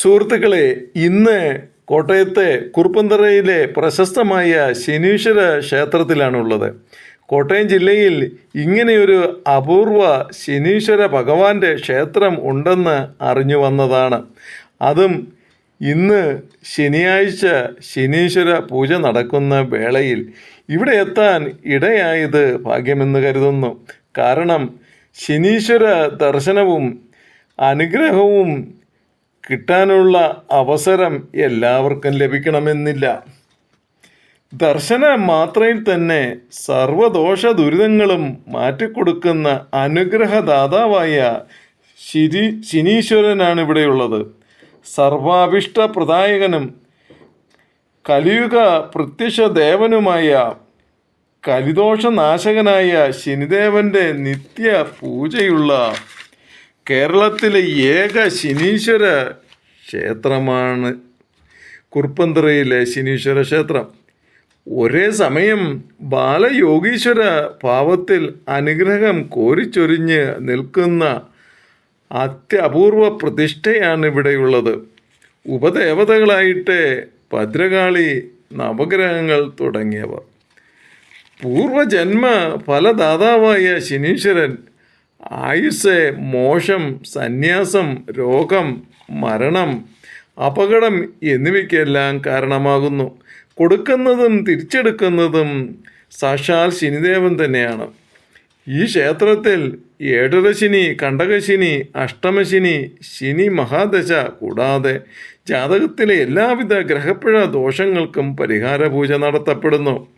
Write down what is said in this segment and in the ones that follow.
സുഹൃത്തുക്കളെ ഇന്ന് കോട്ടയത്തെ കുറുപ്പന്തറയിലെ പ്രശസ്തമായ ശനീശ്വര ക്ഷേത്രത്തിലാണുള്ളത്. കോട്ടയം ജില്ലയിൽ ഇങ്ങനെയൊരു അപൂർവ ശനീശ്വര ഭഗവാന്റെ ക്ഷേത്രം ഉണ്ടെന്ന് അറിഞ്ഞു വന്നതാണ്. അതും ഇന്ന് ശനിയാഴ്ച ശനീശ്വര പൂജ നടക്കുന്ന വേളയിൽ. ഇവിടെ എത്താൻ ഇടയായത് ഭാഗ്യമെന്ന് കരുതുന്നു. കാരണം ശനീശ്വര ദർശനവും അനുഗ്രഹവും കിട്ടാനുള്ള അവസരം എല്ലാവർക്കും ലഭിക്കണമെന്നില്ല. ദർശന മാത്രയിൽ തന്നെ സർവദോഷ ദുരിതങ്ങളും മാറ്റിക്കൊടുക്കുന്ന അനുഗ്രഹദാതാവായ ശിരി ശനീശ്വരനാണ് ഇവിടെയുള്ളത്. സർവാഭിഷ്ട പ്രദായകനും കലിയുഗ പ്രത്യക്ഷ ദേവനുമായ കലിദോഷനാശകനായ ശനിദേവന്റെ നിത്യ പൂജയുള്ള കേരളത്തിലെ ഏക ശനീശ്വര ക്ഷേത്രമാണ്. കുറുപ്പന്തറയിലെ ശനീശ്വര ക്ഷേത്രം. ഒരേ സമയം ബാലയോഗീശ്വര ഭാവത്തിൽ അനുഗ്രഹം കോരിച്ചൊരിഞ്ഞ് നിൽക്കുന്ന അത്യപൂർവ പ്രതിഷ്ഠയാണ് ഇവിടെയുള്ളത്. ഉപദേവതകളായിട്ട് ഭദ്രകാളി നവഗ്രഹങ്ങൾ തുടങ്ങിയവർ പൂർവജന്മ ഫലദാതാവായ ശനീശ്വരൻ ആയുസ് മോശം സന്യാസം രോഗം മരണം അപകടം എന്നിവയ്ക്കെല്ലാം കാരണമാകുന്നു. കൊടുക്കുന്നതും തിരിച്ചെടുക്കുന്നതും സാക്ഷാൽ ശനിദേവൻ തന്നെയാണ്. ഈ ക്ഷേത്രത്തിൽ ഏഴരശിനി കണ്ടകശിനി അഷ്ടമശിനി ശനി മഹാദശ കൂടാതെ ജാതകത്തിലെ എല്ലാവിധ ഗ്രഹപ്പിഴ ദോഷങ്ങൾക്കും പരിഹാര പൂജ നടത്തപ്പെടുന്നു.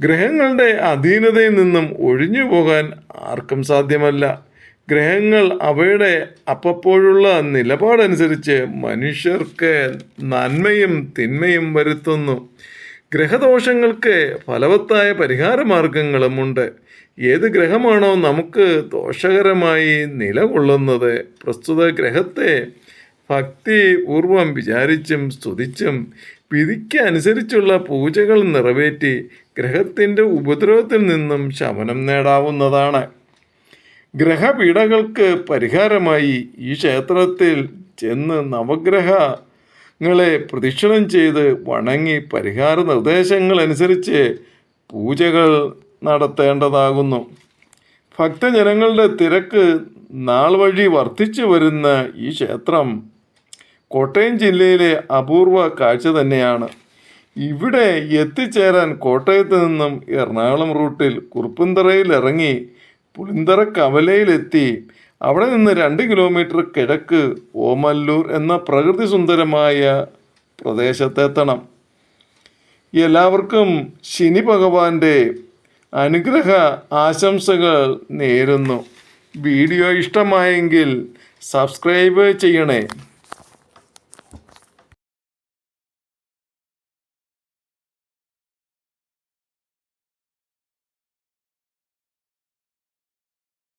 ഗ്രഹങ്ങളുടെ അധീനതയിൽ നിന്നും ഒഴിഞ്ഞു പോകാൻ ആർക്കും സാധ്യമല്ല. ഗ്രഹങ്ങൾ അവയുടെ അപ്പപ്പോഴുള്ള നിലപാടനുസരിച്ച് മനുഷ്യർക്ക് നന്മയും തിന്മയും വരുത്തുന്നു. ഗ്രഹദോഷങ്ങൾക്ക് ഫലവത്തായ പരിഹാര മാർഗങ്ങളുമുണ്ട് ഏത് ഗ്രഹമാണോ നമുക്ക് ദോഷകരമായി നിലകൊള്ളുന്നത്. പ്രസ്തുത ഗ്രഹത്തെ ഭക്തി ഭക്തിപൂർവം വിചാരിച്ചും സ്തുതിച്ചും വിധിക്ക് അനുസരിച്ചുള്ള പൂജകൾ നിറവേറ്റി ഗ്രഹത്തിന്റെ ഉപദ്രവത്തിൽ നിന്നും ശമനം നേടാവുന്നതാണ്. ഗ്രഹപീഠകൾക്ക് പരിഹാരമായി ഈ ക്ഷേത്രത്തിൽ ചെന്ന് നവഗ്രഹങ്ങളെ പ്രദക്ഷിണം ചെയ്ത് വണങ്ങി പരിഹാര നിർദ്ദേശങ്ങൾ അനുസരിച്ച് പൂജകൾ നടത്തേണ്ടതാകുന്നു. ഭക്തജനങ്ങളുടെ തിരക്ക് നാൾ വഴി വർദ്ധിച്ചു വരുന്ന ഈ ക്ഷേത്രം കോട്ടയം ജില്ലയിലെ അപൂർവ കാഴ്ച തന്നെയാണ്. ഇവിടെ എത്തിച്ചേരാൻ കോട്ടയത്ത് നിന്നും എറണാകുളം റൂട്ടിൽ കുറുപ്പന്തറയിൽ ഇറങ്ങി പുളിന്തറ കവലയിലെത്തി. അവിടെ നിന്ന് രണ്ട് കിലോമീറ്റർ കിഴക്ക് ഓമല്ലൂർ എന്ന പ്രകൃതി സുന്ദരമായ പ്രദേശത്തെത്തണം എല്ലാവർക്കും ശനി ഭഗവാന്റെ അനുഗ്രഹ ആശംസകൾ നേരുന്നു. വീഡിയോ ഇഷ്ടമായെങ്കിൽ സബ്സ്ക്രൈബ് ചെയ്യണേ.